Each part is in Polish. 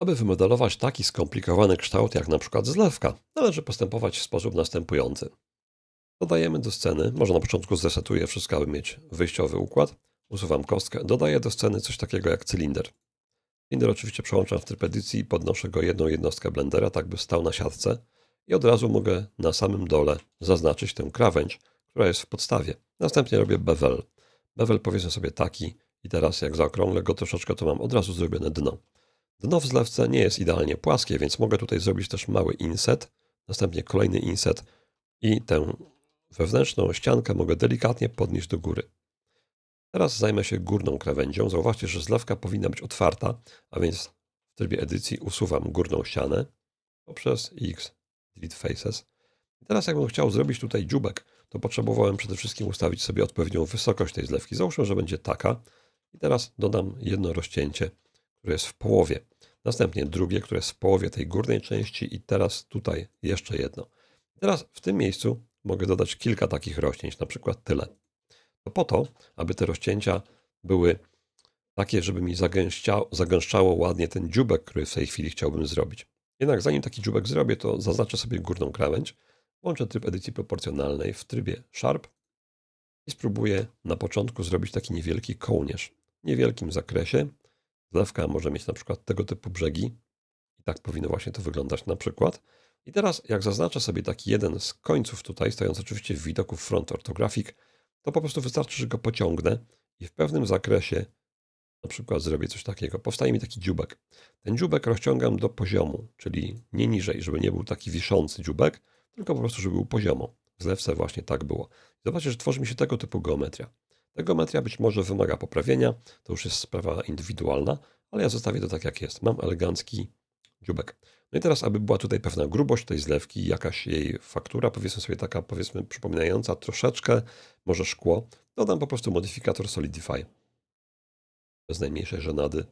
Aby wymodelować taki skomplikowany kształt jak na przykład zlewka, należy postępować w sposób następujący. Dodajemy do sceny, może na początku zresetuję wszystko, aby mieć wyjściowy układ. Usuwam kostkę, dodaję do sceny coś takiego jak cylinder. Cylinder oczywiście przełączam w tryb edycji podnoszę go jedną jednostkę blendera, tak by stał na siatce i od razu mogę na samym dole zaznaczyć tę krawędź, która jest w podstawie. Następnie robię bevel. Bevel powiedzmy sobie taki i teraz jak zaokrąglę go troszeczkę, to mam od razu zrobione dno. Dno w zlewce nie jest idealnie płaskie, więc mogę tutaj zrobić też mały inset, następnie kolejny inset i tę wewnętrzną ściankę mogę delikatnie podnieść do góry. Teraz zajmę się górną krawędzią. Zauważcie, że zlewka powinna być otwarta, a więc w trybie edycji usuwam górną ścianę poprzez X, Delete Faces. Teraz jakbym chciał zrobić tutaj dziubek, to potrzebowałem przede wszystkim ustawić sobie odpowiednią wysokość tej zlewki. Załóżmy, że będzie taka. I teraz dodam jedno rozcięcie, które jest w połowie. Następnie drugie, które jest w połowie tej górnej części i teraz tutaj jeszcze jedno. Teraz w tym miejscu mogę dodać kilka takich rozcięć, na przykład tyle. To po to, aby te rozcięcia były takie, żeby mi zagęszczało, zagęszczało ładnie ten dziubek, który w tej chwili chciałbym zrobić. Jednak zanim taki dziubek zrobię, to zaznaczę sobie górną krawędź, włączę tryb edycji proporcjonalnej w trybie Sharp i spróbuję na początku zrobić taki niewielki kołnierz. W niewielkim zakresie. Zlewka może mieć na przykład tego typu brzegi. I tak powinno właśnie to wyglądać na przykład. I teraz jak zaznaczę sobie taki jeden z końców tutaj, stojąc oczywiście w widoku front orthographic, to po prostu wystarczy, że go pociągnę i w pewnym zakresie na przykład zrobię coś takiego. Powstaje mi taki dziubek. Ten dziubek rozciągam do poziomu, czyli nie niżej, żeby nie był taki wiszący dziubek, tylko po prostu, żeby był poziomo. W zlewce właśnie tak było. Zobaczcie, że tworzy mi się tego typu geometria. Geometria być może wymaga poprawienia, to już jest sprawa indywidualna, ale ja zostawię to tak jak jest. Mam elegancki dziubek. No i teraz, aby była tutaj pewna grubość tej zlewki, jakaś jej faktura, powiedzmy sobie taka, powiedzmy, przypominająca troszeczkę może szkło, dodam po prostu modyfikator Solidify. Bez najmniejszej żenady.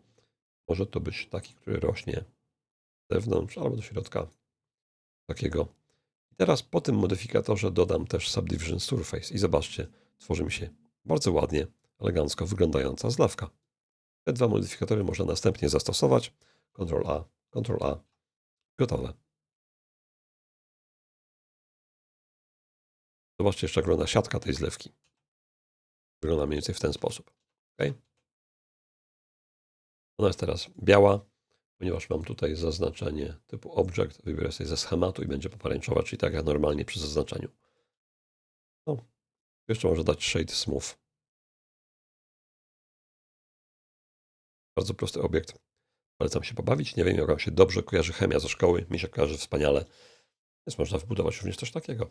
Może to być taki, który rośnie z zewnątrz albo do środka. Takiego. I teraz po tym modyfikatorze dodam też Subdivision Surface i zobaczcie, tworzy mi się bardzo ładnie, elegancko wyglądająca zlewka. Te dwa modyfikatory można następnie zastosować. Ctrl A, Ctrl A, Gotowe. Zobaczcie jeszcze, wygląda siatka tej zlewki. Wygląda mniej więcej w ten sposób. Okay? Ona jest teraz biała, ponieważ mam tutaj zaznaczenie typu object. Wybiorę sobie ze schematu i będzie pomarańczowa, czyli tak jak normalnie przy zaznaczeniu. Jeszcze może dać shade smooth. Bardzo prosty obiekt. Polecam się pobawić. Nie wiem, jak się dobrze kojarzy chemia ze szkoły. Mi się kojarzy wspaniale. Więc można wybudować również coś takiego.